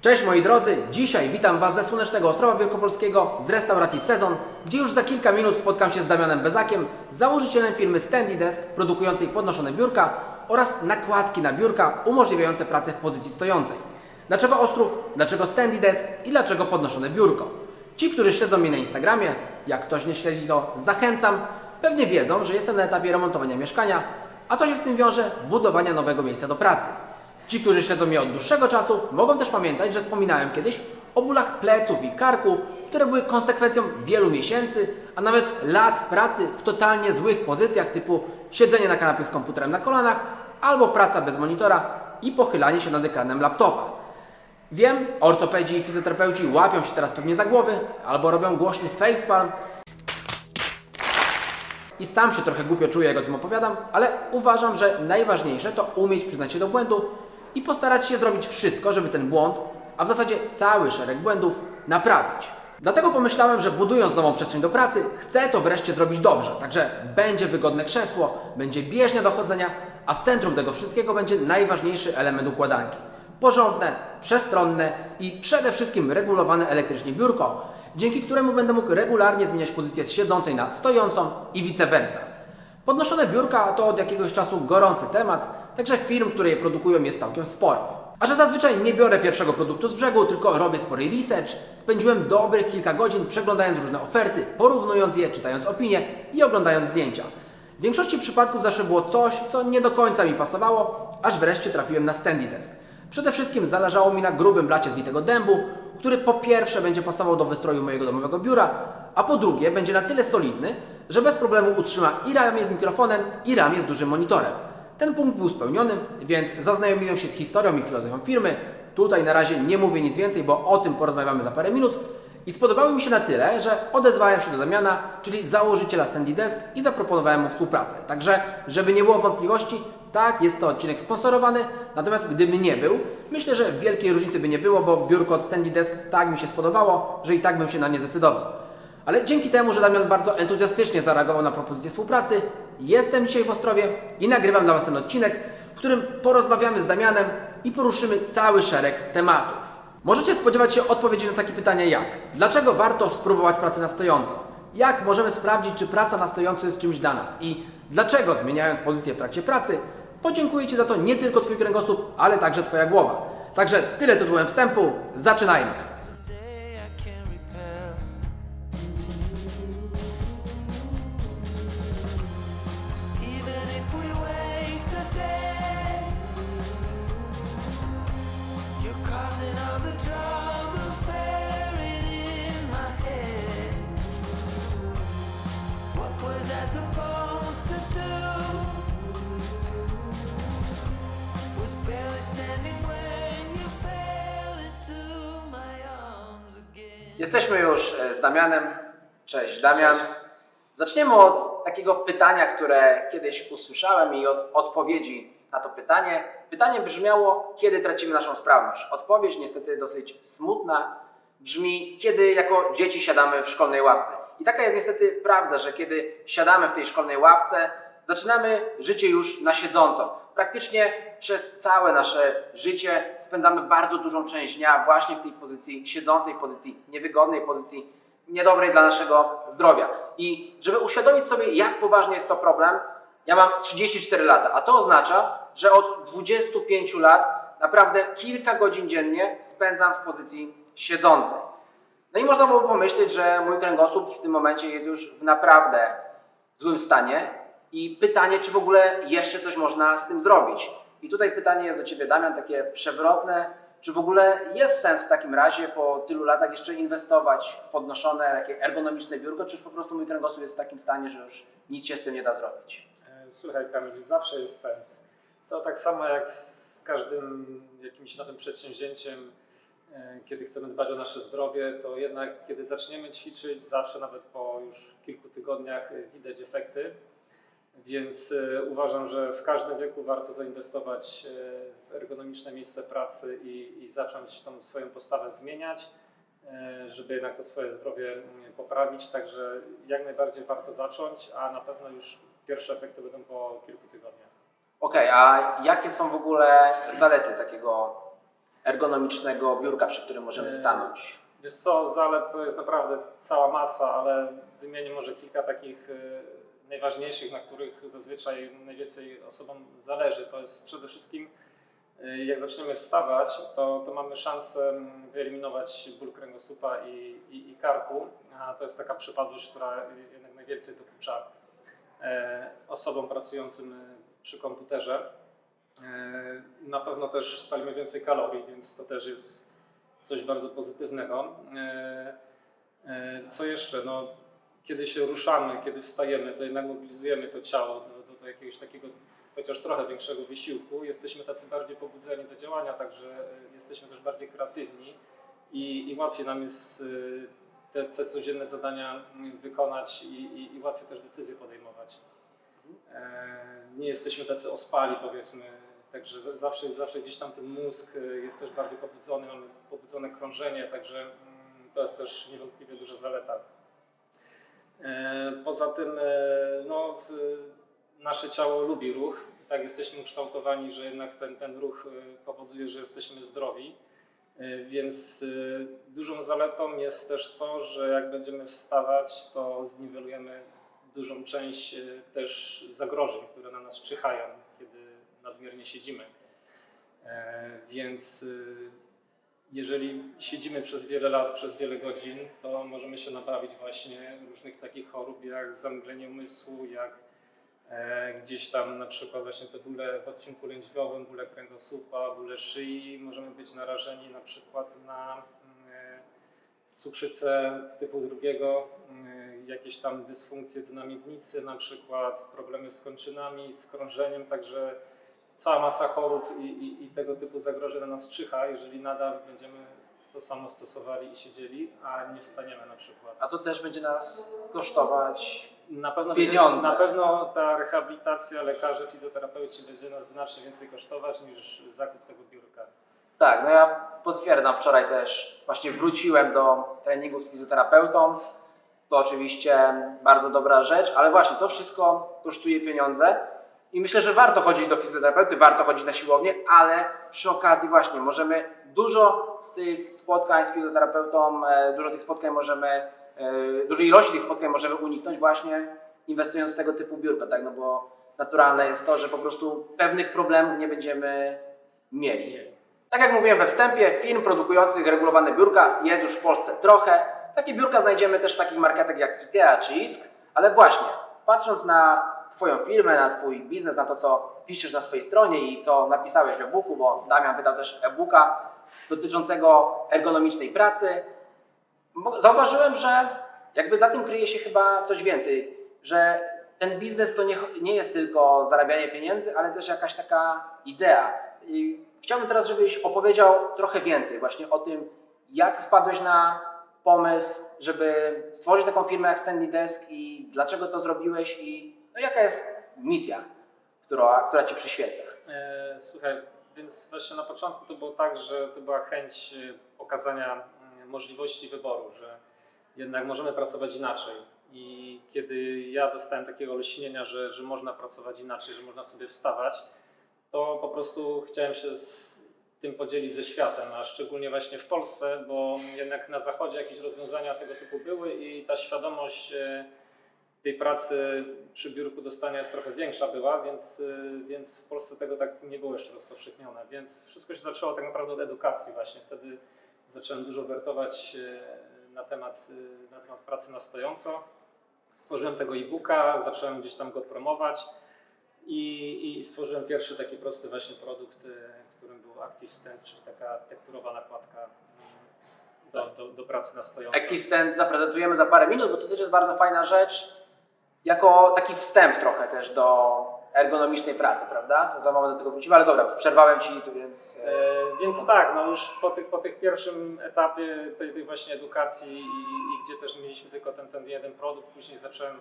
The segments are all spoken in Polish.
Cześć moi drodzy, dzisiaj witam Was ze słonecznego Ostrowa Wielkopolskiego z restauracji Sezon, gdzie już za kilka minut spotkam się z Damianem Bezakiem, założycielem firmy Standy Desk produkującej podnoszone biurka oraz nakładki na biurka umożliwiające pracę w pozycji stojącej. Dlaczego Ostrów, dlaczego Standy Desk i dlaczego podnoszone biurko? Ci, którzy śledzą mnie na Instagramie, jak ktoś nie śledzi to zachęcam, pewnie wiedzą, że jestem na etapie remontowania mieszkania, a co się z tym wiąże? Budowania nowego miejsca do pracy. Ci, którzy śledzą mnie od dłuższego czasu, mogą też pamiętać, że wspominałem kiedyś o bólach pleców i karku, które były konsekwencją wielu miesięcy, a nawet lat pracy w totalnie złych pozycjach typu siedzenie na kanapie z komputerem na kolanach albo praca bez monitora i pochylanie się nad ekranem laptopa. Wiem, ortopedzi i fizjoterapeuci łapią się teraz pewnie za głowy albo robią głośny facepalm i sam się trochę głupio czuję, jak o tym opowiadam, ale uważam, że najważniejsze to umieć przyznać się do błędu i postarać się zrobić wszystko, żeby ten błąd, a w zasadzie cały szereg błędów, naprawić. Dlatego pomyślałem, że budując nową przestrzeń do pracy, chcę to wreszcie zrobić dobrze. Także będzie wygodne krzesło, będzie bieżnia do chodzenia, a w centrum tego wszystkiego będzie najważniejszy element układanki. Porządne, przestronne i przede wszystkim regulowane elektrycznie biurko, dzięki któremu będę mógł regularnie zmieniać pozycję z siedzącej na stojącą i vice versa. Podnoszone biurka to od jakiegoś czasu gorący temat, także firm, które je produkują jest całkiem sporo. A że zazwyczaj nie biorę pierwszego produktu z brzegu, tylko robię spory research, spędziłem dobrych kilka godzin przeglądając różne oferty, porównując je, czytając opinie i oglądając zdjęcia. W większości przypadków zawsze było coś, co nie do końca mi pasowało, aż wreszcie trafiłem na Standy Desk. Przede wszystkim zależało mi na grubym blacie z litego dębu, który po pierwsze będzie pasował do wystroju mojego domowego biura, a po drugie będzie na tyle solidny, że bez problemu utrzyma i ramię z mikrofonem, i ramię z dużym monitorem. Ten punkt był spełniony, więc zaznajomiłem się z historią i filozofią firmy. Tutaj na razie nie mówię nic więcej, bo o tym porozmawiamy za parę minut. I spodobały mi się na tyle, że odezwałem się do Damiana, czyli założyciela Standy Desk i zaproponowałem mu współpracę. Także, żeby nie było wątpliwości, tak, jest to odcinek sponsorowany, natomiast gdyby nie był, myślę, że wielkiej różnicy by nie było, bo biurko od Standy Desk tak mi się spodobało, że i tak bym się na nie zdecydował. Ale dzięki temu, że Damian bardzo entuzjastycznie zareagował na propozycję współpracy, jestem dzisiaj w Ostrowie i nagrywam dla Was ten odcinek, w którym porozmawiamy z Damianem i poruszymy cały szereg tematów. Możecie spodziewać się odpowiedzi na takie pytania jak Dlaczego warto spróbować pracy na stojąco? Jak możemy sprawdzić, czy praca na stojąco jest czymś dla nas? I dlaczego zmieniając pozycję w trakcie pracy, podziękuję Ci za to nie tylko Twój kręgosłup, ale także Twoja głowa. Także tyle tytułem wstępu, zaczynajmy! Jesteśmy już e, z Damianem. Cześć Damian. Zaczniemy od takiego pytania, które kiedyś usłyszałem i od odpowiedzi na to pytanie. Pytanie brzmiało, kiedy tracimy naszą sprawność? Odpowiedź niestety dosyć smutna. Brzmi, kiedy jako dzieci siadamy w szkolnej ławce. I taka jest niestety prawda, że kiedy siadamy w tej szkolnej ławce, zaczynamy życie już na siedząco. Praktycznie przez całe nasze życie spędzamy bardzo dużą część dnia właśnie w tej pozycji siedzącej, pozycji niewygodnej, pozycji niedobrej dla naszego zdrowia. I żeby uświadomić sobie, jak poważny jest to problem, ja mam 34 lata, a to oznacza, że od 25 lat naprawdę kilka godzin dziennie spędzam w pozycji siedzącej. No i można było pomyśleć, że mój kręgosłup w tym momencie jest już w naprawdę złym stanie i pytanie, czy w ogóle jeszcze coś można z tym zrobić. I tutaj pytanie jest do Ciebie, Damian, takie przewrotne. Czy w ogóle jest sens w takim razie po tylu latach jeszcze inwestować w podnoszone, takie ergonomiczne biurko, czy już po prostu mój kręgosłup jest w takim stanie, że już nic się z tym nie da zrobić? E, Słuchaj Kamil, zawsze jest sens. To tak samo jak z każdym jakimś nowym przedsięwzięciem, e, kiedy chcemy dbać o nasze zdrowie, to jednak kiedy zaczniemy ćwiczyć, zawsze nawet po już kilku tygodniach e, widać efekty. Więc e, uważam, że w każdym wieku warto zainwestować e, w ergonomiczne miejsce pracy i, i zacząć tą swoją postawę zmieniać, e, żeby jednak to swoje zdrowie mm, poprawić. Także jak najbardziej warto zacząć, a na pewno już pierwsze efekty będą po kilku tygodniach. Okej, a jakie są w ogóle zalety takiego ergonomicznego biurka, przy którym możemy stanąć? Wiesz co, zalet to jest naprawdę cała masa, ale wymienię może kilka takich najważniejszych, na których zazwyczaj najwięcej osobom zależy. To jest przede wszystkim, y, jak zaczniemy wstawać, to, to mamy szansę mm, wyeliminować ból kręgosłupa i, i, i karku, a to jest taka przypadłość, która jednak najwięcej dokucza e, osobom pracującym y, przy komputerze. E, Na pewno też spalimy więcej kalorii, więc to też jest coś bardzo pozytywnego. E, Co jeszcze? No, kiedy się ruszamy, kiedy wstajemy, to jednak mobilizujemy to ciało do, do, do jakiegoś takiego chociaż trochę większego wysiłku. Jesteśmy tacy bardziej pobudzeni do działania, także jesteśmy też bardziej kreatywni i, i łatwiej nam jest e, te, te codzienne zadania mm, wykonać i, i, i łatwiej też decyzje podejmować. E, Nie jesteśmy tacy ospali powiedzmy, także zawsze, zawsze gdzieś tam ten mózg e, jest też bardziej pobudzony, mamy pobudzone krążenie, także mm, to jest też niewątpliwie duża zaleta. E, Poza tym e, no, nasze ciało lubi ruch, tak jesteśmy ukształtowani, że jednak ten, ten ruch e, powoduje, że jesteśmy zdrowi. Więc dużą zaletą jest też to, że jak będziemy wstawać, to zniwelujemy dużą część też zagrożeń, które na nas czyhają, kiedy nadmiernie siedzimy. Więc jeżeli siedzimy przez wiele lat, przez wiele godzin, to możemy się nabawić właśnie różnych takich chorób jak zamglenie umysłu, jak e, gdzieś tam na przykład właśnie te bóle w odcinku lędźwiowym, bóle kręgosłupa, bóle szyi. Możemy być narażeni na przykład na e, cukrzycę typu drugiego, mm, jakieś tam dysfunkcje dynamiednicy, na przykład problemy z kończynami, z krążeniem, także cała masa chorób i, i, i tego typu zagrożeń na nas czyha, jeżeli nadal będziemy to samo stosowali i siedzieli, a nie wstaniemy na przykład. A to też będzie nas kosztować Na pewno Pieniądze. Będzie, na pewno ta rehabilitacja lekarze, fizjoterapeuci będzie nas znacznie więcej kosztować niż zakup tego biurka. Tak, no ja potwierdzam, wczoraj też właśnie wróciłem do treningu z fizjoterapeutą. To oczywiście bardzo dobra rzecz, ale właśnie to wszystko kosztuje pieniądze i myślę, że warto chodzić do fizjoterapeuty, warto chodzić na siłownię, ale przy okazji właśnie możemy dużo z tych spotkań z fizjoterapeutą, e, dużo tych spotkań możemy, e, dużej ilości tych spotkań możemy uniknąć właśnie inwestując w tego typu biurko, tak, no bo naturalne jest to, że po prostu pewnych problemów nie będziemy mieli. Tak jak mówiłem we wstępie, firm produkujących regulowane biurka jest już w Polsce trochę. Takie biurka znajdziemy też w takich marketach jak IKEA czy ISK, ale właśnie patrząc na Twoją firmę, na Twój biznes, na to co piszesz na swojej stronie i co napisałeś w e-booku, bo Damian wydał też e-booka dotyczącego ergonomicznej pracy, zauważyłem, że jakby za tym kryje się chyba coś więcej, że ten biznes to nie, nie jest tylko zarabianie pieniędzy, ale też jakaś taka idea. I chciałbym teraz, żebyś opowiedział trochę więcej właśnie o tym, jak wpadłeś na pomysł, żeby stworzyć taką firmę jak Standy Desk i dlaczego to zrobiłeś i no, jaka jest misja, która, która Ci przyświeca. E, Słuchaj, więc właśnie na początku to było tak, że to była chęć e, pokazania mm, możliwości wyboru, że jednak możemy pracować inaczej. I kiedy ja dostałem takiego olśnienia, że, że można pracować inaczej, że można sobie wstawać, to po prostu chciałem się z tym podzielić ze światem, a szczególnie właśnie w Polsce, bo jednak na zachodzie jakieś rozwiązania tego typu były i ta świadomość e, tej pracy przy biurku do stania jest trochę większa była, więc, y, więc w Polsce tego tak nie było jeszcze rozpowszechnione. Więc wszystko się zaczęło tak naprawdę od edukacji właśnie. Wtedy zacząłem dużo wertować y, na temat, y, na temat pracy na stojąco. Stworzyłem tego e-booka, zacząłem gdzieś tam go promować i, i stworzyłem pierwszy taki prosty właśnie produkt, którym był Active Stand, czyli taka tekturowa nakładka do, do, do pracy na stojąco. Active Stand zaprezentujemy za parę minut, bo to też jest bardzo fajna rzecz, jako taki wstęp trochę też do ergonomicznej pracy, prawda? To za moment do tego wrócimy, ale dobra, przerwałem Ci tu, więc... e, E, Więc tak, no już po, tych, po tych pierwszym etapie tej, tej właśnie edukacji i, i gdzie też mieliśmy tylko ten, ten jeden produkt, później zacząłem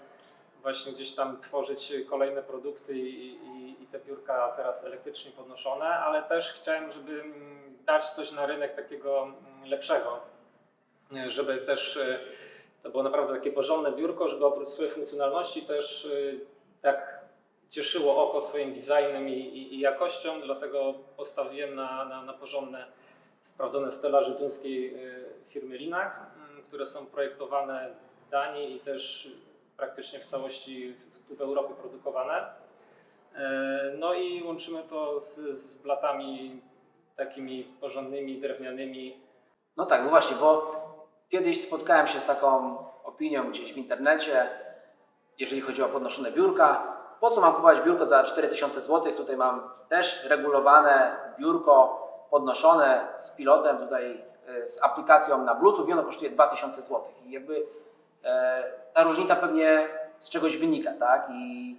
właśnie gdzieś tam tworzyć kolejne produkty i, i, i te biurka teraz elektrycznie podnoszone, ale też chciałem, żeby dać coś na rynek takiego lepszego, e, żeby też e, to było naprawdę takie porządne biurko, żeby oprócz swojej funkcjonalności też e, tak cieszyło oko swoim designem i, i, i jakością, dlatego postawiłem na, na, na porządne sprawdzone stelaży duńskiej y, firmy Linak, mm, które są projektowane w Danii i też praktycznie w całości w- w Europie produkowane. E, No i łączymy to z, z blatami takimi porządnymi, drewnianymi. No tak, no właśnie, bo kiedyś spotkałem się z taką opinią gdzieś w internecie, jeżeli chodzi o podnoszone biurka. Po co mam kupować biurko za 4000 zł? Tutaj mam też regulowane biurko podnoszone z pilotem, tutaj e, z aplikacją na Bluetooth i ono kosztuje 2000 zł. I jakby e, ta różnica pewnie z czegoś wynika, tak? I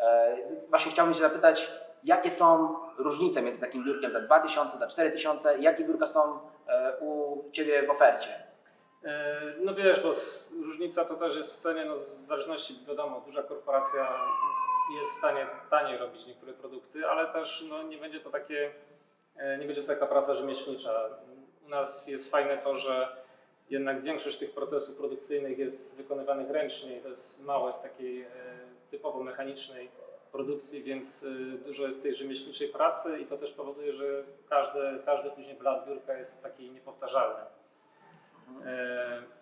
e, właśnie chciałbym się zapytać, jakie są różnice między takim biurkiem za 2000, za 4000, jakie biurka są e, u Ciebie w ofercie? E, No wiesz, bo różnica to też jest w cenie, no w zależności, wiadomo, duża korporacja jest w stanie taniej robić niektóre produkty, ale też no, nie będzie to takie, e, nie będzie to taka praca rzemieślnicza. U nas jest fajne to, że jednak większość tych procesów produkcyjnych jest wykonywanych ręcznie i to jest mało z takiej e, typowo mechanicznej produkcji, więc dużo jest tej rzemieślniczej pracy i to też powoduje, że każdy, każdy później blat biurka jest taki niepowtarzalny. E,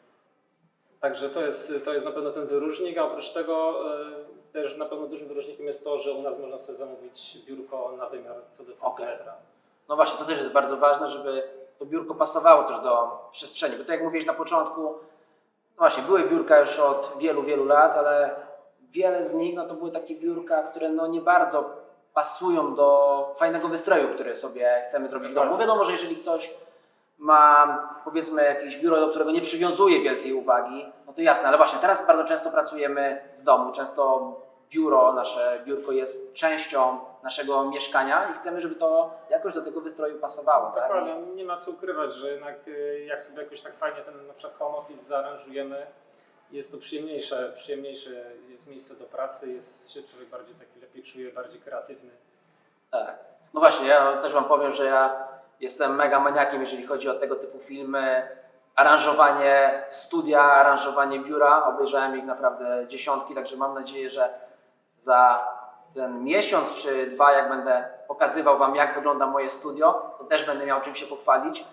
Także to jest, to jest na pewno ten wyróżnik, a oprócz tego e, też na pewno dużym wyróżnikiem jest to, że u nas można sobie zamówić biurko na wymiar co do centymetra. No właśnie, to też jest bardzo ważne, żeby to biurko pasowało też do przestrzeni, bo tak jak mówiłeś na początku, no właśnie, były biurka już od wielu, wielu lat, ale wiele z nich no to były takie biurka, które no nie bardzo pasują do fajnego wystroju, który sobie chcemy zrobić w domu. Wiadomo, że jeżeli ktoś ma powiedzmy jakieś biuro, do którego nie przywiązuje wielkiej uwagi, no to jasne, ale właśnie teraz bardzo często pracujemy z domu, często biuro, nasze biurko jest częścią naszego mieszkania i chcemy, żeby to jakoś do tego wystroju pasowało. Tak? Dokładnie, nie ma co ukrywać, że jednak e, jak sobie jakoś tak fajnie ten na przykład home office zaaranżujemy, jest to przyjemniejsze, przyjemniejsze jest miejsce do pracy, jest się człowiek bardziej taki lepiej czuje, bardziej kreatywny. Tak. No właśnie, ja też Wam powiem, że ja jestem mega maniakiem, jeżeli chodzi o tego typu filmy. Aranżowanie studia, aranżowanie biura, obejrzałem ich naprawdę dziesiątki, także mam nadzieję, że za ten miesiąc czy dwa, jak będę pokazywał Wam, jak wygląda moje studio, to też będę miał czym się pochwalić.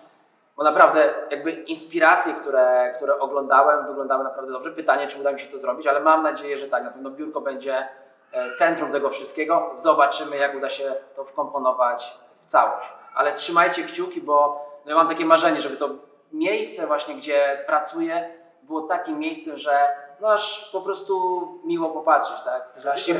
Bo naprawdę jakby inspiracje, które, które oglądałem, wyglądały naprawdę dobrze. Pytanie, czy uda mi się to zrobić, ale mam nadzieję, że tak. Na pewno biurko będzie e, centrum tego wszystkiego. Zobaczymy, jak uda się to wkomponować w całość. Ale trzymajcie kciuki, bo no ja mam takie marzenie, żeby to miejsce właśnie, gdzie pracuję, było takim miejscem, że no aż po prostu miło popatrzeć, tak? Że aż się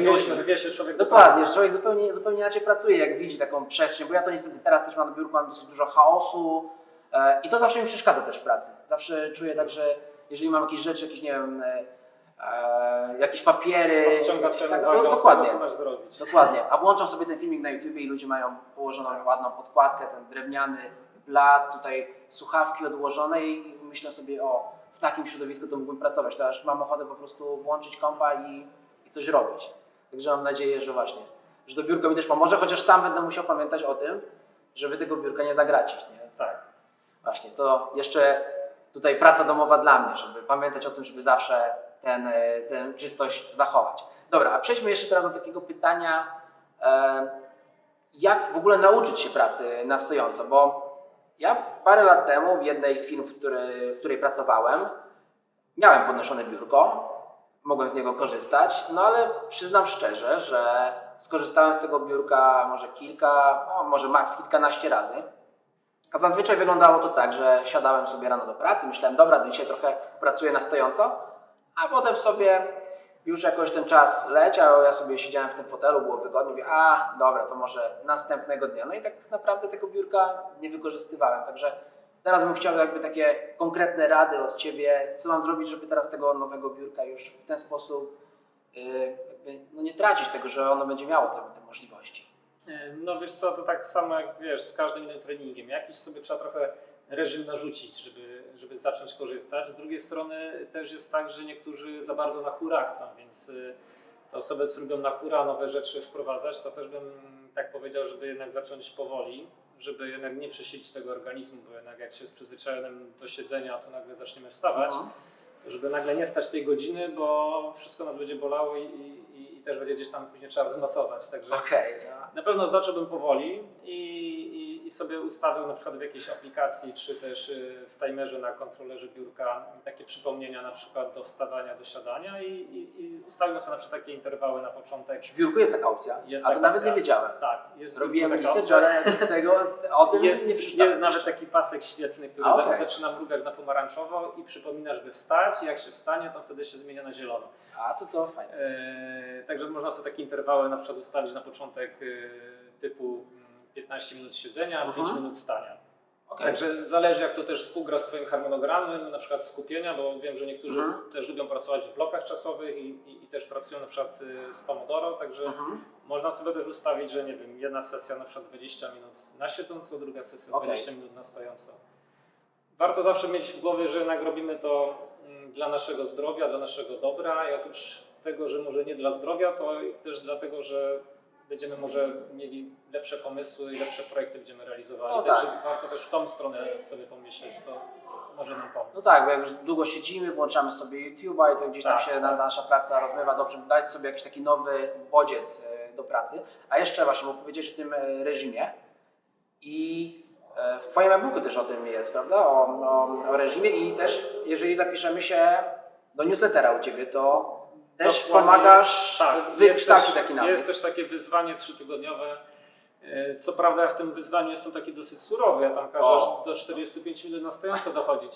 człowiek do Dokładnie, że człowiek zupełnie, zupełnie inaczej pracuje, jak widzi taką przestrzeń, bo ja to niestety teraz też mam na biurku, mam dosyć dużo chaosu e, i to zawsze mi przeszkadza też w pracy. Zawsze czuję tak, że jeżeli mam jakieś rzeczy, jakieś, nie wiem, e, e, jakieś papiery, Odciąga tak, uwagę no, dokładnie, tego, co masz zrobić. dokładnie, a włączam sobie ten filmik na YouTubie i ludzie mają położoną ładną podkładkę, ten drewniany blat, tutaj słuchawki odłożone i myślę sobie, o, w takim środowisku to mógłbym pracować, to aż mam ochotę po prostu włączyć kompa i, i coś robić. Także mam nadzieję, że właśnie, że to biurko mi też pomoże, chociaż sam będę musiał pamiętać o tym, żeby tego biurka nie zagracić. Nie? Tak. Właśnie, to jeszcze tutaj praca domowa dla mnie, żeby pamiętać o tym, żeby zawsze ten, e, tę czystość zachować. Dobra, a przejdźmy jeszcze teraz do takiego pytania, e, jak w ogóle nauczyć się pracy na stojąco, bo ja parę lat temu w jednej z firm, w, której- w której pracowałem, miałem podnoszone biurko, mogłem z niego korzystać, no ale przyznam szczerze, że skorzystałem z tego biurka może kilka, no może maks kilkanaście razy. A zazwyczaj wyglądało to tak, że siadałem sobie rano do pracy, myślałem, dobra, dzisiaj trochę pracuję na stojąco, a potem sobie już jakoś ten czas leciał, ja sobie siedziałem w tym fotelu, było wygodnie, mówię, a dobra, to może następnego dnia. No i tak naprawdę tego biurka nie wykorzystywałem, także teraz bym chciał jakby takie konkretne rady od Ciebie, co mam zrobić, żeby teraz tego nowego biurka już w ten sposób yy, jakby, no nie tracić tego, że ono będzie miało te, te możliwości. No wiesz co, to tak samo jak wiesz, z każdym innym treningiem. Jakiś sobie trzeba trochę reżim narzucić, żeby, żeby zacząć korzystać. Z drugiej strony też jest tak, że niektórzy za bardzo na hura chcą, więc y, te osoby, co lubią na hura nowe rzeczy wprowadzać, to też bym tak powiedział, żeby jednak zacząć powoli, żeby jednak nie przesilić tego organizmu, bo jednak jak się jest przyzwyczajonym do siedzenia, to nagle zaczniemy wstawać, Mhm. to żeby nagle nie stać tej godziny, bo wszystko nas będzie bolało i, i, i też będzie gdzieś tam później trzeba rozmasować. Także Okej, no. na pewno zacząłbym powoli i, i, sobie ustawił na przykład w jakiejś aplikacji, czy też y, w timerze na kontrolerze biurka takie przypomnienia na przykład do wstawania, do siadania i, i, i ustawił sobie na przykład takie interwały na początek. W biurku jest taka opcja, Jest a to taka nawet opcja. nie wiedziałem. Tak, jest Robiłem research, ale tego, o tym nie Jest, przeczytałem. jest nawet taki pasek świetny, który A, okej. zaczyna mrugać na pomarańczowo i przypomina, żeby wstać. I jak się wstanie, to wtedy się zmienia na zielono. A, to to fajne. Eee, także można sobie takie interwały na przykład ustawić na początek e, typu 15 minut siedzenia, Mhm. 5 minut stania. Okej. Także zależy jak to też współgra z Twoim harmonogramem, na przykład skupienia, bo wiem, że niektórzy Mhm. też lubią pracować w blokach czasowych i, i, i też pracują na przykład y, z Pomodoro, także Mhm. można sobie też ustawić, że nie wiem, jedna sesja na przykład 20 minut na siedząco, druga sesja Okej. 20 minut na stojąco. Warto zawsze mieć w głowie, że jednak robimy to mm, dla naszego zdrowia, dla naszego dobra i oprócz tego, że może nie dla zdrowia, to też dlatego, że będziemy może mieli lepsze pomysły i lepsze projekty będziemy realizowali. No Także tak. warto też w tą stronę sobie pomyśleć, to może nam pomóc. No tak, bo jak już długo siedzimy, włączamy sobie YouTube'a i to gdzieś tam Tak, się tak. na, nasza praca rozmywa dobrze, dać sobie jakiś taki nowy bodziec e, do pracy. A jeszcze właśnie, bo powiedziałeś o tym e, reżimie i e, w Twoim e-booku też o tym jest, prawda? O, o, o reżimie i też jeżeli zapiszemy się do newslettera u Ciebie, to też pomagasz jest- tak, wykształcić jest też, taki nawyk. Jest też takie wyzwanie trzytygodniowe. E, Co prawda ja w tym wyzwaniu jestem taki dosyć surowy, ja tam każę O. do 45 minut na stojąco dochodzić.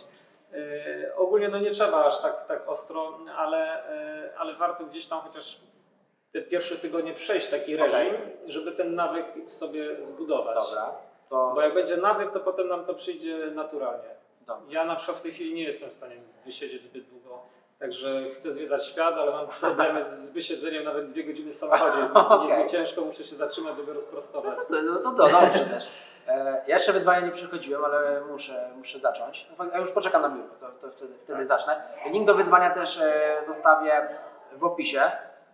E, Ogólnie no nie trzeba aż tak, tak ostro, ale, e, ale warto gdzieś tam chociaż te pierwsze tygodnie przejść taki reżim, żeby ten nawyk w sobie zbudować. Dobra, to Bo jak będzie nawyk, to potem nam to przyjdzie naturalnie. dobra. Ja na przykład w tej chwili nie jestem w stanie wysiedzieć zbyt długo. Także chcę zwiedzać świat, ale mam problemy z wysiedzeniem nawet dwie godziny w samochodzie. Jest, Okej. mi ciężko, muszę się zatrzymać, żeby rozprostować. No to, to, to dobrze też. E, ja jeszcze wyzwania nie przychodziłem, ale muszę, muszę zacząć. No, Ja już poczekam na biurko, to, to wtedy, wtedy Tak. zacznę. Link do wyzwania też e, zostawię w opisie.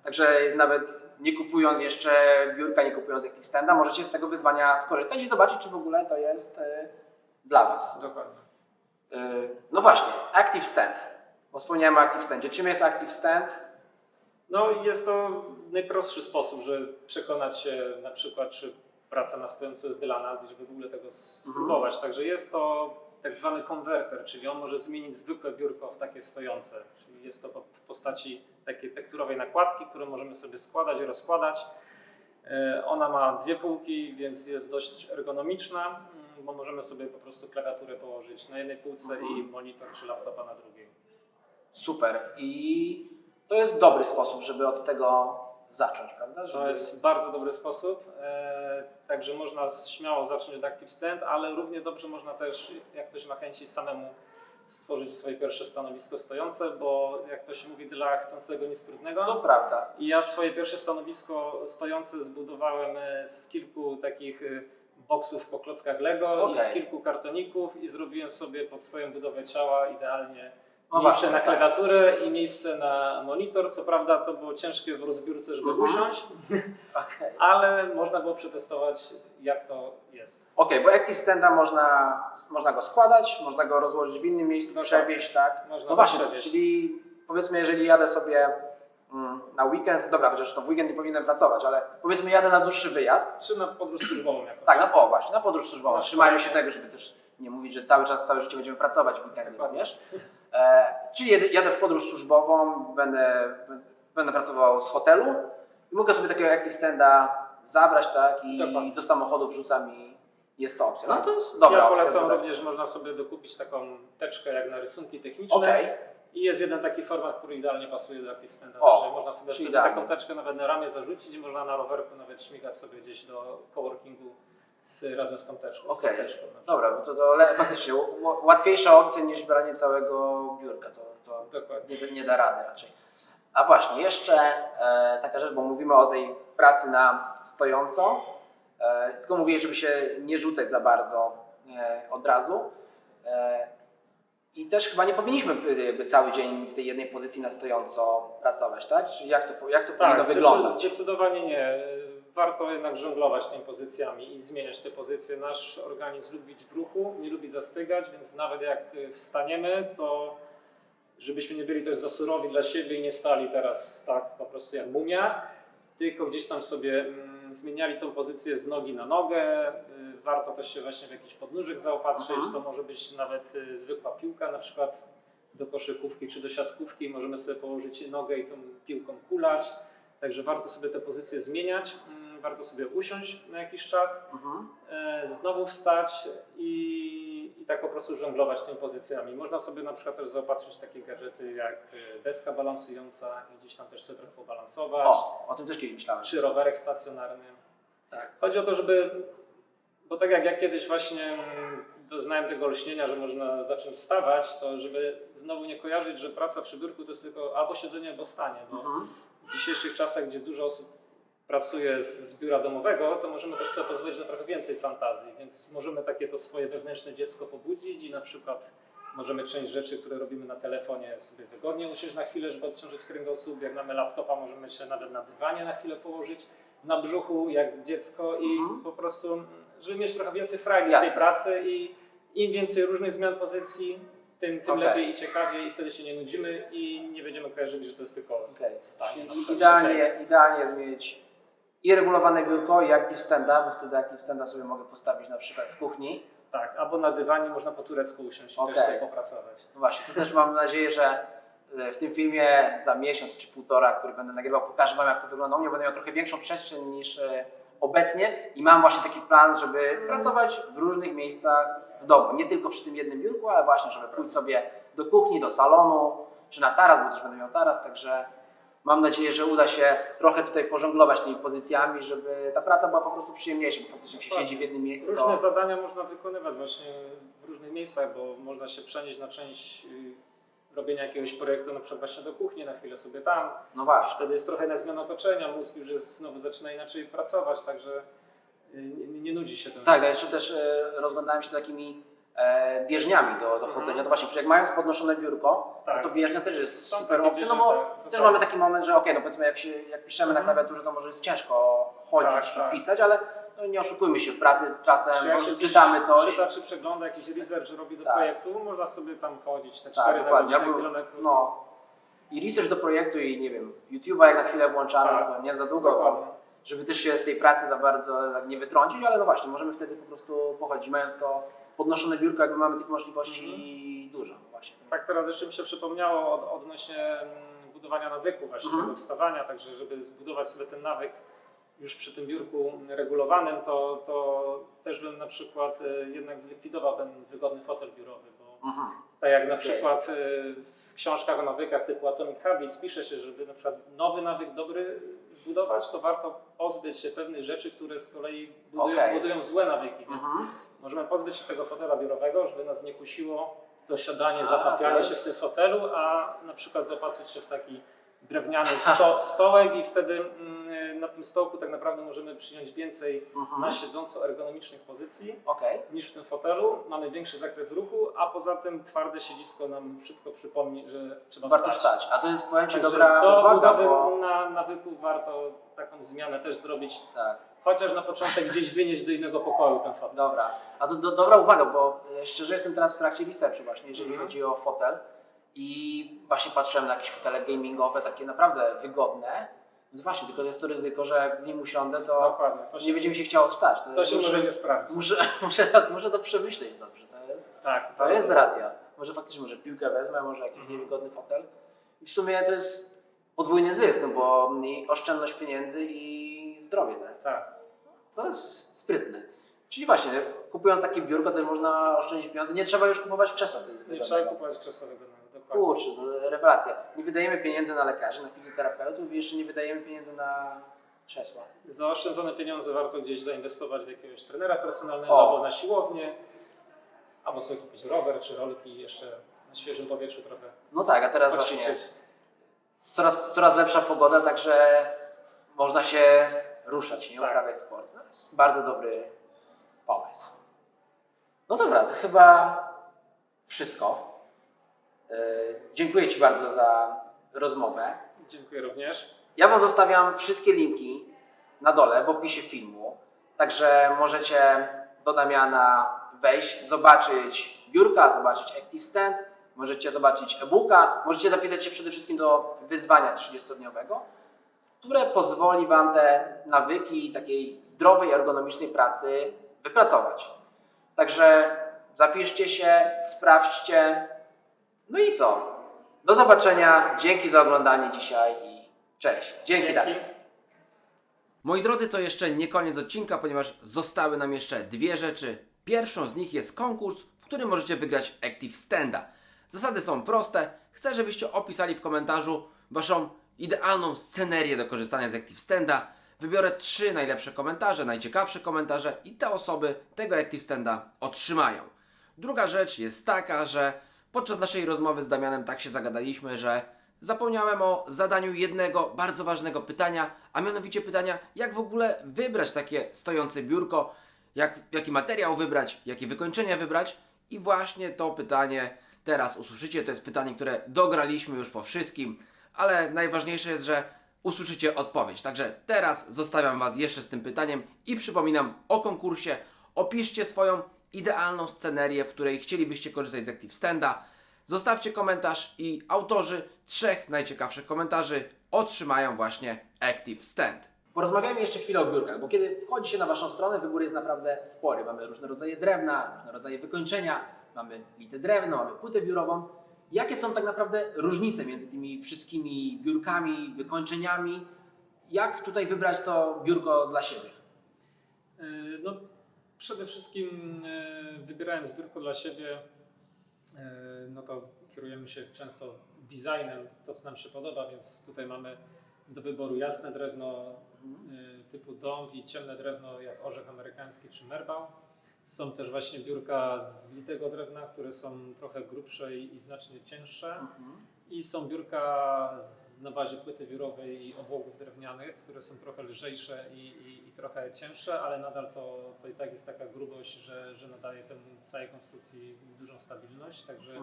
Także nawet nie kupując jeszcze biurka, nie kupując Active Standa, możecie z tego wyzwania skorzystać i zobaczyć, czy w ogóle to jest e, dla Was. Dokładnie. No właśnie, Active Stand. Bo wspomniałem o Active Standzie. Czym jest Active Stand? No jest to najprostszy sposób, żeby przekonać się na przykład, czy praca na stojąco jest dla nas żeby w ogóle tego spróbować. Także jest to tak zwany konwerter, czyli on może zmienić zwykłe biurko w takie stojące. Czyli jest to w postaci takiej tekturowej nakładki, którą możemy sobie składać i rozkładać. E, Ona ma dwie półki, więc jest dość ergonomiczna, mm, bo możemy sobie po prostu klawiaturę położyć na jednej półce Mhm. i monitor czy laptopa na drugiej. Super. I to jest dobry sposób, żeby od tego zacząć, prawda? Żeby... To jest bardzo dobry sposób. E, także można śmiało zacząć od Active Stand, ale równie dobrze można też, jak ktoś ma chęci, samemu stworzyć swoje pierwsze stanowisko stojące, bo jak to się mówi, dla chcącego nic trudnego. To prawda. I ja swoje pierwsze stanowisko stojące zbudowałem e, z kilku takich e, boksów po klockach Lego i Okej. z kilku kartoników i zrobiłem sobie pod swoją budowę ciała idealnie No miejsce właśnie, na tak. klawiaturę i miejsce na monitor. Co prawda to było ciężkie w rozbiórce, żeby Mhm. usiąść, Okej. ale można było przetestować jak to jest. Okej, bo Active Standa można, można go składać, można go rozłożyć w innym miejscu, No tak. przewieźć, tak? Można No właśnie, przewieźć. czyli powiedzmy, jeżeli jadę sobie mm, na weekend, dobra, chociaż to w weekend nie powinienem pracować, ale powiedzmy jadę na dłuższy wyjazd, Czy na podróż służbową jakoś. tak, no o właśnie, na podróż służbową. Na Trzymajmy się tego, żeby też nie mówić, że cały czas, całe życie będziemy pracować w weekendy również. E, czyli jadę w podróż służbową, będę, będę pracował z hotelu i mogę sobie takiego Active Standa zabrać, tak, i Dokładnie. do samochodu wrzucam i jest to opcja. No Tak. to jest dobra ja opcja. polecam dobra. również, można sobie dokupić taką teczkę jak na rysunki techniczne. Okej, I jest jeden taki format, który idealnie pasuje do Active Standa. O, można sobie wtedy taką teczkę nawet na ramię zarzucić można na rowerku nawet śmigać sobie gdzieś do coworkingu z, razem z tą teczką. Okej. dobra, bo to, to le, faktycznie łatwiejsza opcja niż branie całego biurka, to, to nie, nie da rady raczej. A właśnie, jeszcze e, taka rzecz, bo mówimy o tej pracy na stojąco, e, tylko mówię, żeby się nie rzucać za bardzo e, od razu. E, I też chyba nie powinniśmy e, jakby cały dzień w tej jednej pozycji na stojąco pracować, tak? Czyli jak to, jak to powinno Tak, wyglądać? zdecyd- zdecydowanie nie. Warto jednak żonglować tymi pozycjami i zmieniać te pozycje. Nasz organizm lubi być w ruchu, nie lubi zastygać, więc nawet jak y, wstaniemy, to żebyśmy nie byli też za surowi dla siebie i nie stali teraz tak po prostu jak mumia, tylko gdzieś tam sobie mm, zmieniali tą pozycję z nogi na nogę, y, warto też się właśnie w jakiś podnóżek zaopatrzyć. Mhm. To może być nawet y, zwykła piłka, na przykład do koszykówki czy do siatkówki. Możemy sobie położyć nogę i tą piłką kulać. Także warto sobie te pozycje zmieniać. Warto sobie usiąść na jakiś czas, Mhm. znowu wstać i, i tak po prostu żonglować tymi pozycjami. Można sobie na przykład też zaopatrzyć takie gadżety jak e, deska balansująca gdzieś tam też sobie trochę pobalansować, O, o tym też kiedyś myślałem. czy rowerek stacjonarny. Tak. Chodzi o to, żeby, bo tak jak ja kiedyś właśnie doznałem tego olśnienia, że można zacząć stawać, to żeby znowu nie kojarzyć, że praca przy biurku to jest tylko albo siedzenie, albo stanie. Bo Mhm. w dzisiejszych czasach, gdzie dużo osób pracuje z, z biura domowego, to możemy też sobie pozwolić na trochę więcej fantazji, więc możemy takie to swoje wewnętrzne dziecko pobudzić i na przykład możemy część rzeczy, które robimy na telefonie sobie wygodnie usiąść na chwilę, żeby odciążyć kręgosłup. Jak mamy laptopa, możemy się nawet na dywanie na chwilę położyć, na brzuchu jak dziecko i Mhm. po prostu, żeby mieć trochę więcej frajdy z tej pracy i im więcej różnych zmian pozycji, tym, tym Okej. lepiej i ciekawiej i wtedy się nie nudzimy i nie będziemy kojarzyli, że to jest tylko Okej. stanie. Czyli idealnie, idealnie mieć i regulowane biurko, i active stand-up, bo wtedy active stand-up sobie mogę postawić na przykład w kuchni. Tak, albo na dywanie można po turecku usiąść i Okej. też sobie popracować. No właśnie, to też mam nadzieję, że e, w tym filmie za miesiąc czy półtora, który będę nagrywał, pokażę Wam jak to wygląda u mnie. Będę miał trochę większą przestrzeń niż e, obecnie i mam właśnie taki plan, żeby pracować w różnych miejscach w domu. Nie tylko przy tym jednym biurku, ale właśnie, żeby pójść sobie do kuchni, do salonu, czy na taras, bo też będę miał taras, także mam nadzieję, że uda się trochę tutaj pożonglować tymi pozycjami, żeby ta praca była po prostu przyjemniejsza, bo faktycznie jak się siedzi w jednym miejscu, Różne to... zadania można wykonywać właśnie w różnych miejscach, bo można się przenieść na część y, robienia jakiegoś projektu, na przykład właśnie do kuchni, na chwilę sobie tam. No właśnie. Wtedy jest trochę na zmiana otoczenia, mózg już jest, znowu zaczyna inaczej pracować, także y, nie, nie nudzi się tym. Tak, ja jeszcze też e, rozglądałem się takimi bieżniami do, do chodzenia. To właśnie, jak mając podnoszone biurko, Tak. no to bieżnia też jest Są super opcja, no bo tak, też dokładnie. mamy taki moment, że okej, no powiedzmy jak, się, jak piszemy na Mhm. klawiaturze, to może jest ciężko chodzić Tak, tak. i pisać, ale no, nie oszukujmy się, w pracy czasem Czy jak się czytamy coś. Czyta, czy przegląda jakiś research, robi do Tak. projektu, można sobie tam chodzić te Tak, 4 na dokładnie. godzinę Ja był- kilometrów. No. I research do projektu i nie wiem, YouTube'a jak na chwilę włączamy, Tak. nie za długo, Dokładnie. żeby też się z tej pracy za bardzo tak nie wytrącić, ale no właśnie, możemy wtedy po prostu pochodzić, mając to podnoszone biurko, jakby mamy tych możliwości dużo. No właśnie. Tak teraz jeszcze mi się przypomniało od, odnośnie mm, budowania nawyku właśnie Mhm. tego wstawania, także żeby zbudować sobie ten nawyk już przy tym biurku regulowanym, to, to też bym na przykład y, jednak zlikwidował ten wygodny fotel biurowy, bo Mhm. tak jak na Okej. przykład y, w książkach o nawykach typu Atomic Habits pisze się, żeby na przykład nowy nawyk dobry zbudować, to warto pozbyć się pewnych rzeczy, które z kolei budują, Okej. budują złe nawyki, więc Mhm. Możemy pozbyć się tego fotela biurowego, żeby nas nie kusiło to siadanie, A, zatapianie to się w tym fotelu, a na przykład zaopatrzyć się w taki drewniany sto, stołek i wtedy mm, na tym stołku tak naprawdę możemy przyjąć więcej Mhm. na siedząco ergonomicznych pozycji Okej. niż w tym fotelu. Mamy większy zakres ruchu, a poza tym twarde siedzisko nam szybko przypomni, że trzeba Warto wstać. wstać. A to jest, powiem Ci, dobra do uwaga, bo... na nawyku warto taką zmianę też zrobić, Tak, chociaż na początek gdzieś wynieść do innego pokoju ten fotel. dobra. A to do, dobra uwaga, bo e, szczerze jestem teraz w trakcie researchu właśnie, jeżeli Mhm. chodzi o fotel. I właśnie patrzyłem na jakieś fotele gamingowe, takie naprawdę wygodne. No właśnie, tylko jest to ryzyko, że jak w nim usiądę, to Dokładnie. To się, nie będzie mi się chciało wstać. to się muszę, może nie sprawdzić. muszę, muszę, muszę to przemyśleć dobrze. To jest, Tak, to tak. jest racja. Może faktycznie, może piłkę wezmę, może jakiś Mhm. niewygodny fotel. I w sumie to jest podwójny zysk, no bo i oszczędność pieniędzy i zdrowie. Tak? Tak. To jest sprytne. Czyli właśnie, kupując takie biurko też można oszczędzić pieniądze. Nie trzeba już kupować krzesła wtedy. Nie wygodnego. trzeba kupować krzesowego nawet, dokładnie. Kurczę, to rewelacja. Nie wydajemy pieniędzy na lekarzy, na fizjoterapeutów i jeszcze nie wydajemy pieniędzy na krzesła. Za oszczędzone pieniądze warto gdzieś zainwestować w jakiegoś trenera personalnego O. albo na siłownię, albo sobie kupić rower czy rolki jeszcze na świeżym powietrzu trochę No tak, a teraz właśnie coraz, coraz lepsza pogoda, także można się ruszać, nie Tak. uprawiać sport. No, jest bardzo dobry pomysł. No dobra, to chyba wszystko. Yy, dziękuję Ci bardzo za rozmowę. Dziękuję również. Ja Wam zostawiam wszystkie linki na dole w opisie filmu, także możecie do Damiana wejść, zobaczyć biurka, zobaczyć Active Stand, możecie zobaczyć e-booka, możecie zapisać się przede wszystkim do wyzwania 30-dniowego, które pozwoli Wam te nawyki takiej zdrowej, ergonomicznej pracy wypracować. Także zapiszcie się, sprawdźcie. No i co? Do zobaczenia. Dzięki za oglądanie dzisiaj i cześć. Dzięki, Daniel. Moi drodzy, to jeszcze nie koniec odcinka, ponieważ zostały nam jeszcze dwie rzeczy. Pierwszą z nich jest konkurs, w którym możecie wygrać Active Standa. Zasady są proste. Chcę, żebyście opisali w komentarzu waszą idealną scenerię do korzystania z Active Standa. Wybiorę trzy najlepsze komentarze, najciekawsze komentarze i te osoby tego Active Standa otrzymają. Druga rzecz jest taka, że podczas naszej rozmowy z Damianem tak się zagadaliśmy, że zapomniałem o zadaniu jednego bardzo ważnego pytania, a mianowicie pytania, jak w ogóle wybrać takie stojące biurko, jak, jaki materiał wybrać, jakie wykończenie wybrać. I właśnie to pytanie teraz usłyszycie. To jest pytanie, które dograliśmy już po wszystkim, ale najważniejsze jest, że usłyszycie odpowiedź. Także teraz zostawiam Was jeszcze z tym pytaniem i przypominam o konkursie. Opiszcie swoją idealną scenerię, w której chcielibyście korzystać z Active Standa. Zostawcie komentarz i autorzy trzech najciekawszych komentarzy otrzymają właśnie Active Stand. Porozmawiamy jeszcze chwilę o biurkach, bo kiedy wchodzi się na Waszą stronę, wybór jest naprawdę spory. Mamy różne rodzaje drewna, różne rodzaje wykończenia, mamy lite drewno, mamy płytę biurową. Jakie są tak naprawdę różnice między tymi wszystkimi biurkami, wykończeniami? Jak tutaj wybrać to biurko dla siebie? E, No, przede wszystkim e, wybierając biurko dla siebie, e, no to kierujemy się często designem, to co nam się podoba, więc tutaj mamy do wyboru jasne drewno typu dąb i ciemne drewno jak orzech amerykański czy merbał. Są też właśnie biurka z litego drewna, które są trochę grubsze i, i znacznie cięższe. I są biurka z, na bazie płyty wiórowej i obłogów drewnianych, które są trochę lżejsze i, i, i trochę cięższe, ale nadal to, to i tak jest taka grubość, że, że nadaje temu całej konstrukcji dużą stabilność. Także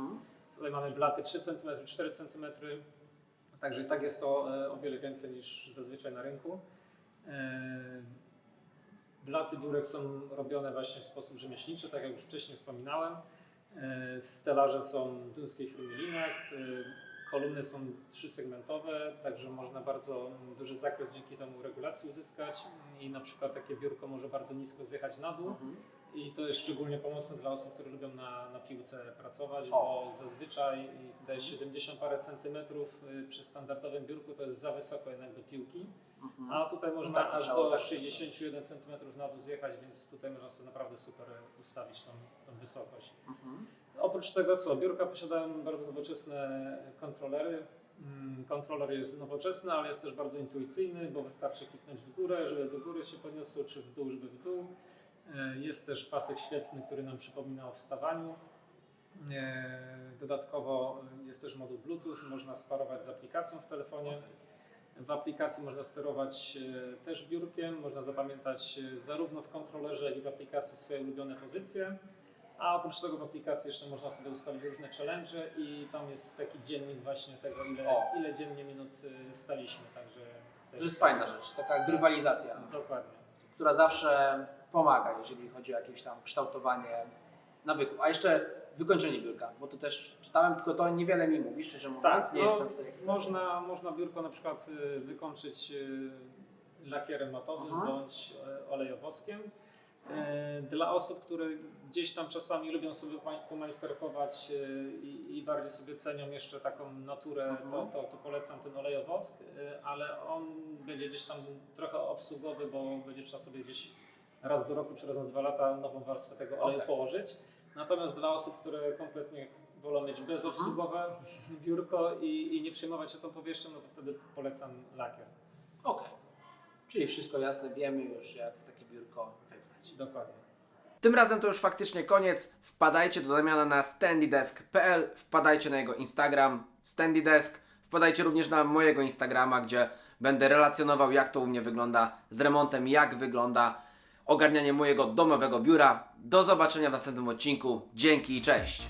tutaj mamy blaty 3 cm, 4 cm, także i tak jest to e, o wiele więcej niż zazwyczaj na rynku. Blaty biurek są robione właśnie w sposób rzemieślniczy, tak jak już wcześniej wspominałem. E, Stelaże są duńskiej firmy Linek. e, Kolumny są trzysegmentowe, także można bardzo duży zakres dzięki temu regulacji uzyskać i na przykład takie biurko może bardzo nisko zjechać na dół i to jest szczególnie pomocne dla osób, które lubią na, na piłce pracować, O. bo zazwyczaj te 70 parę centymetrów y, przy standardowym biurku to jest za wysoko jednak do piłki, a tutaj można tak, aż do tak 61 cm na dół zjechać, więc tutaj można sobie naprawdę super ustawić tą, tą wysokość. Oprócz tego co, biurka posiadają bardzo nowoczesne kontrolery. Mm, Kontroler jest nowoczesny, ale jest też bardzo intuicyjny, bo wystarczy kliknąć w górę, żeby do góry się podniosło, czy w dół, żeby w dół. E, Jest też pasek świetlny, który nam przypomina o wstawaniu. E, Dodatkowo jest też moduł Bluetooth, można sparować z aplikacją w telefonie. W aplikacji można sterować e, też biurkiem, można zapamiętać e, zarówno w kontrolerze, jak i w aplikacji swoje ulubione pozycje. A oprócz tego w aplikacji jeszcze można sobie ustawić różne challenge i tam jest taki dziennik właśnie tego, ile, O. ile dziennie minut e, staliśmy. Także To jest fajna rzecz, taka grywalizacja, Dokładnie. która zawsze pomaga, jeżeli chodzi o jakieś tam kształtowanie nawyków. A jeszcze wykończenie biurka, bo to też czytałem, tylko to niewiele mi mówi, szczerze mówiąc. Tak, nie no, jestem tutaj ekspertem. można, można biurko na przykład y, wykończyć y, lakierem matowym Aha. bądź y, olejowoskiem. Y, Dla osób, które gdzieś tam czasami lubią sobie pomajsterkować y, i, i bardziej sobie cenią jeszcze taką naturę, to, to, to polecam ten olejowosk, ale on będzie gdzieś tam trochę obsługowy, bo będzie trzeba sobie gdzieś raz do roku czy raz na dwa lata nową warstwę tego oleju Okej. położyć. Natomiast dla osób, które kompletnie wolą mieć bezobsługowe biurko i, i nie przejmować się tą powierzchnią, no to wtedy polecam lakier. Okej. Czyli wszystko jasne, wiemy już jak takie biurko wybrać. Dokładnie. Tym razem to już faktycznie koniec. Wpadajcie do Damiana na standydesk.pl, wpadajcie na jego Instagram standydesk, wpadajcie również na mojego Instagrama, gdzie będę relacjonował jak to u mnie wygląda z remontem, jak wygląda ogarnianie mojego domowego biura. Do zobaczenia w następnym odcinku. Dzięki i cześć!